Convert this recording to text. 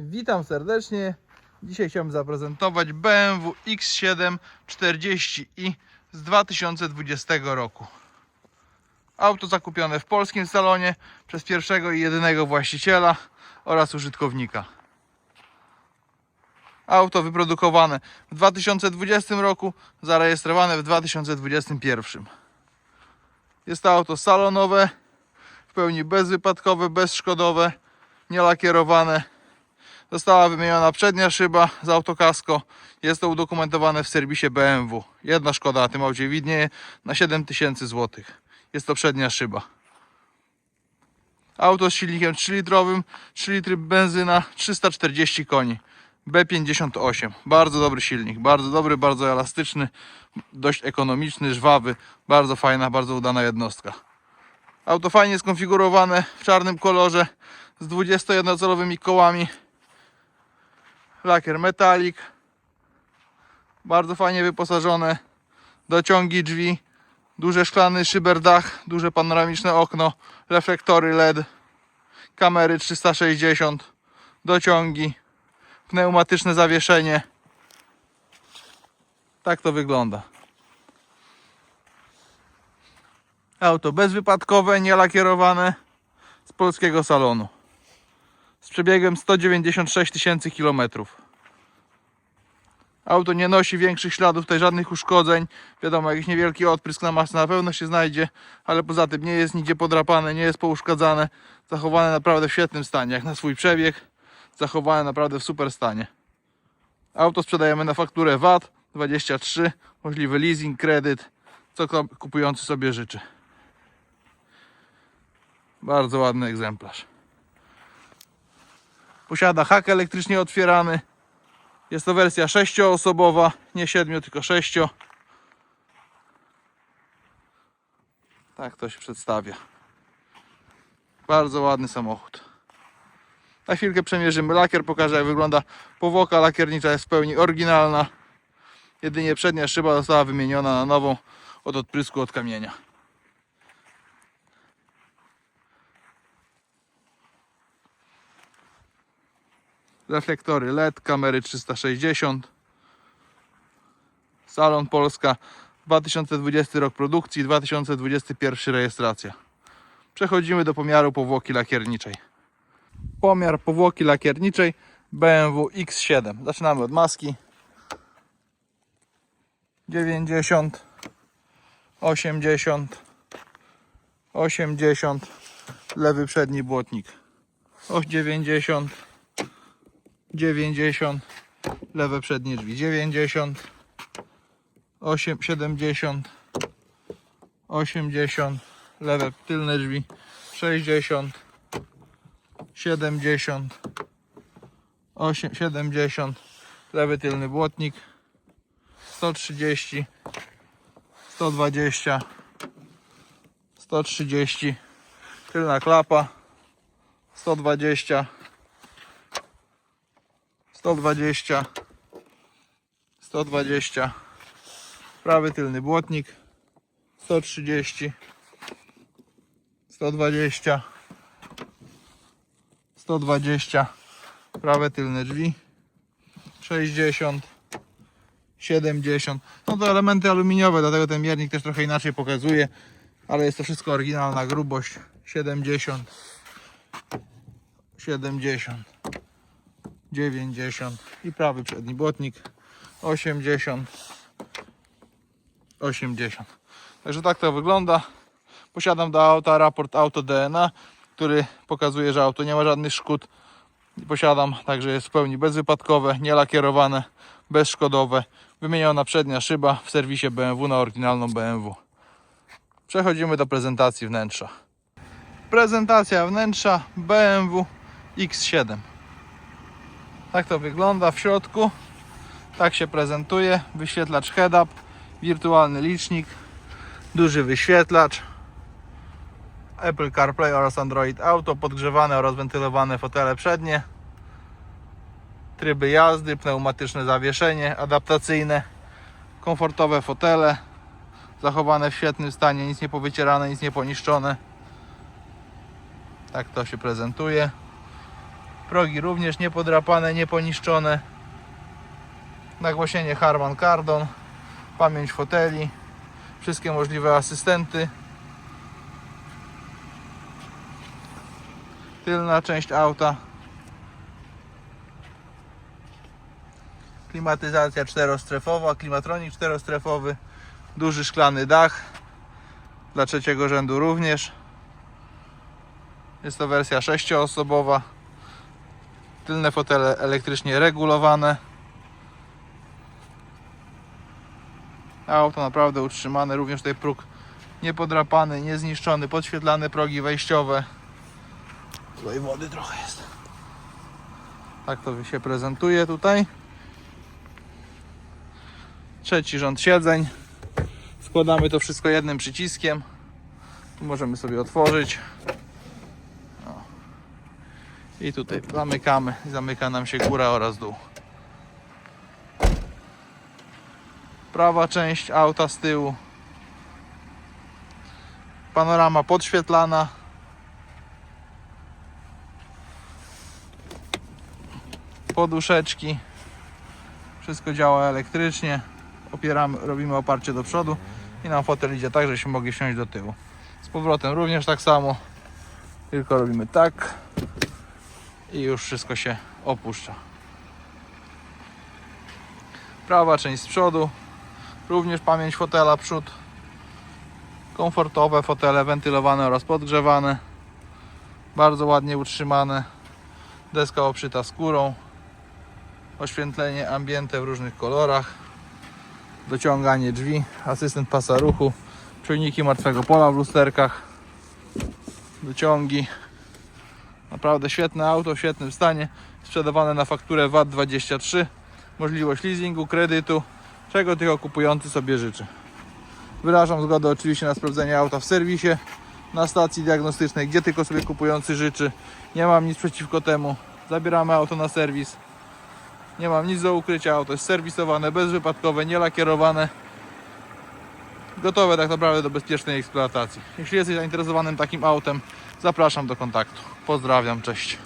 Witam serdecznie. Dzisiaj chciałbym zaprezentować BMW X7 40i z 2020 roku. Auto zakupione w polskim salonie przez pierwszego i jedynego właściciela oraz użytkownika. Auto wyprodukowane w 2020 roku, zarejestrowane w 2021. Jest to auto salonowe, w pełni bezwypadkowe, bezszkodowe, nielakierowane. Została wymieniona przednia szyba z autokasko. Jest to udokumentowane w serwisie BMW. Jedna szkoda na tym aucie widnieje na 7000 zł. Jest to przednia szyba. Auto z silnikiem 3-litrowym, 3 litry benzyna, 340 koni. B58. Bardzo dobry silnik, bardzo dobry, bardzo elastyczny, dość ekonomiczny, żwawy, bardzo fajna, bardzo udana jednostka. Auto fajnie skonfigurowane w czarnym kolorze z 21-calowymi kołami. Lakier metalik. Bardzo fajnie wyposażone. Dociągi drzwi. Duży szklany szyberdach, duże panoramiczne okno, reflektory LED, kamery 360, dociągi, pneumatyczne zawieszenie. Tak to wygląda. Auto bezwypadkowe, nielakierowane z polskiego salonu. Z przebiegiem 196 tysięcy kilometrów. Auto nie nosi większych śladów, tutaj żadnych uszkodzeń. Wiadomo, jakiś niewielki odprysk na masce na pewno się znajdzie, ale poza tym nie jest nigdzie podrapane, nie jest pouszkadzane. Zachowane naprawdę w świetnym stanie, jak na swój przebieg. Zachowane naprawdę w super stanie. Auto sprzedajemy na fakturę VAT 23, możliwy leasing, kredyt, co kupujący sobie życzy. Bardzo ładny egzemplarz. Posiada hak elektrycznie otwierany. Jest to wersja 6-osobowa, nie 7, tylko 6. Tak to się przedstawia. Bardzo ładny samochód. Na chwilkę przemierzymy lakier, pokażę jak wygląda powłoka lakiernicza jest w pełni oryginalna. Jedynie przednia szyba została wymieniona na nową od odprysku od kamienia. Reflektory LED, kamery 360. Salon Polska 2020 rok produkcji, 2021 rejestracja. Przechodzimy do pomiaru powłoki lakierniczej. Pomiar powłoki lakierniczej BMW X7. Zaczynamy od maski. 90 80 80 lewy przedni błotnik. O 90 90 lewe przednie drzwi 90 8 70 80 lewe tylne drzwi 60 70 8 70 lewy tylny błotnik 130 120 130 tylna klapa 120 120 120 prawy tylny błotnik. 130 120 120 prawe tylne drzwi. 60 70 no to elementy aluminiowe dlatego ten miernik też trochę inaczej pokazuje ale jest to wszystko oryginalna grubość. 70 70 90 i prawy przedni błotnik 80 80 także tak to wygląda. Posiadam do auta raport auto DNA który pokazuje, że auto nie ma żadnych szkód. Posiadam, także jest w pełni bezwypadkowe, nielakierowane, bezszkodowe. Wymieniona przednia szyba w serwisie BMW na oryginalną BMW przechodzimy do prezentacji wnętrza. Prezentacja wnętrza BMW X7 tak to wygląda w środku. Tak się prezentuje. Wyświetlacz head-up, wirtualny licznik, duży wyświetlacz, Apple CarPlay oraz Android Auto, podgrzewane oraz wentylowane fotele przednie, tryby jazdy, pneumatyczne zawieszenie adaptacyjne, komfortowe fotele, zachowane w świetnym stanie, nic nie powycierane, nic nie poniszczone. Tak to się prezentuje. Progi również niepodrapane, nieponiszczone. Nagłośnienie Harman Kardon. Pamięć foteli. Wszystkie możliwe asystenty. Tylna część auta. Klimatyzacja czterostrefowa, klimatronik czterostrefowy, duży szklany dach dla trzeciego rzędu również. Jest to wersja sześcioosobowa. Tylne fotele elektrycznie regulowane. Auto naprawdę utrzymane, również tutaj próg niepodrapany, niezniszczony, podświetlane progi wejściowe. Tutaj wody trochę jest. Tak to się prezentuje tutaj. Trzeci rząd siedzeń. Składamy to wszystko jednym przyciskiem. Możemy sobie otworzyć. I tutaj zamykamy. Zamyka nam się góra oraz dół. Prawa część auta z tyłu. Panorama podświetlana. Poduszeczki. Wszystko działa elektrycznie. Opieramy, robimy oparcie do przodu i nam fotel idzie tak, żebyśmy mogli wsiąść do tyłu. Z powrotem również tak samo. Tylko robimy tak i już wszystko się opuszcza. Prawa część z przodu. Również pamięć fotela przód. Komfortowe fotele wentylowane oraz podgrzewane. Bardzo ładnie utrzymane. Deska obszyta skórą. Oświetlenie ambiente w różnych kolorach. Dociąganie drzwi. Asystent pasa ruchu. Czujniki martwego pola w lusterkach. Dociągi. Naprawdę świetne auto, w świetnym stanie. Sprzedawane na fakturę VAT23. Możliwość leasingu, kredytu. Czego tylko kupujący sobie życzy. Wyrażam zgodę oczywiście na sprawdzenie auta w serwisie, na stacji diagnostycznej, gdzie tylko sobie kupujący życzy. Nie mam nic przeciwko temu. Zabieramy auto na serwis. Nie mam nic do ukrycia. Auto jest serwisowane, bezwypadkowe, nielakierowane. Gotowe tak naprawdę do bezpiecznej eksploatacji. Jeśli jesteś zainteresowanym takim autem, zapraszam do kontaktu. Pozdrawiam, cześć.